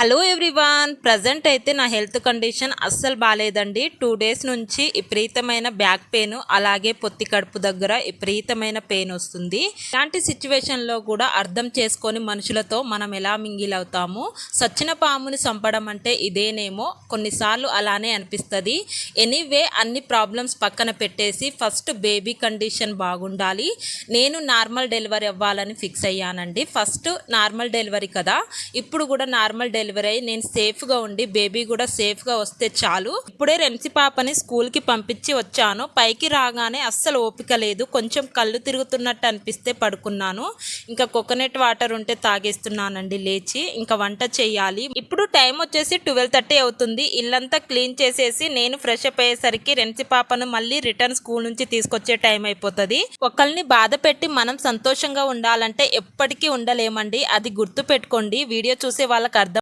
Hello everyone present అయితే నా health condition అస్సలు బాగాలేదండి టూ డేస్ నుంచి విపరీతమైన బ్యాక్ పెయిన్ అలాగే పొత్తి కడుపు దగ్గర విపరీతమైన పెయిన్ వస్తుంది. ఇలాంటి సిచ్యువేషన్లో కూడా అర్థం చేసుకొని మనుషులతో మనం ఎలా మింగిల్ అవుతాము? సచ్చిన పాముని చంపడం అంటే ఇదేనేమో కొన్నిసార్లు అలానే అనిపిస్తుంది. ఎనీవే అన్ని ప్రాబ్లమ్స్ పక్కన పెట్టేసి ఫస్ట్ బేబీ కండిషన్ బాగుండాలి. నేను నార్మల్ డెలివరీ అవ్వాలని ఫిక్స్ అయ్యానండి. ఫస్ట్ నార్మల్ డెలివరీ కదా. ఇప్పుడు కూడా నార్మల్ డెలివరీ అయ్యి నేను సేఫ్గా ఉండి బేబీ కూడా సేఫ్గా వస్తే చాలు. ఇప్పుడే రెన్సి పాపని స్కూల్కి పంపించి వచ్చాను. పైకి రాగానే అస్సలు ఓపిక లేదు. కొంచెం కళ్ళు తిరుగుతున్నట్టు అనిపిస్తే పడుకున్నాను. ఇంకా కోకోనట్ వాటర్ ఉంటే తాగేస్తున్నానండి లేచి ఇంకా వంట చేయాలి. ఇప్పుడు టైం వచ్చేసి ట్వెల్వ్ థర్టీ అవుతుంది. ఇల్లంతా క్లీన్ చేసేసి నేను ఫ్రెష్ అప్ అయ్యేసరికి రెన్సి పాపను మళ్ళీ రిటర్న్ స్కూల్ నుంచి తీసుకొచ్చే టైం అయిపోతుంది. ఒకళ్ళని బాధ పెట్టి మనం సంతోషంగా ఉండాలంటే ఎప్పటికీ ఉండలేమండి. అది గుర్తు పెట్టుకోండి వీడియో చూసే వాళ్ళకి అర్థం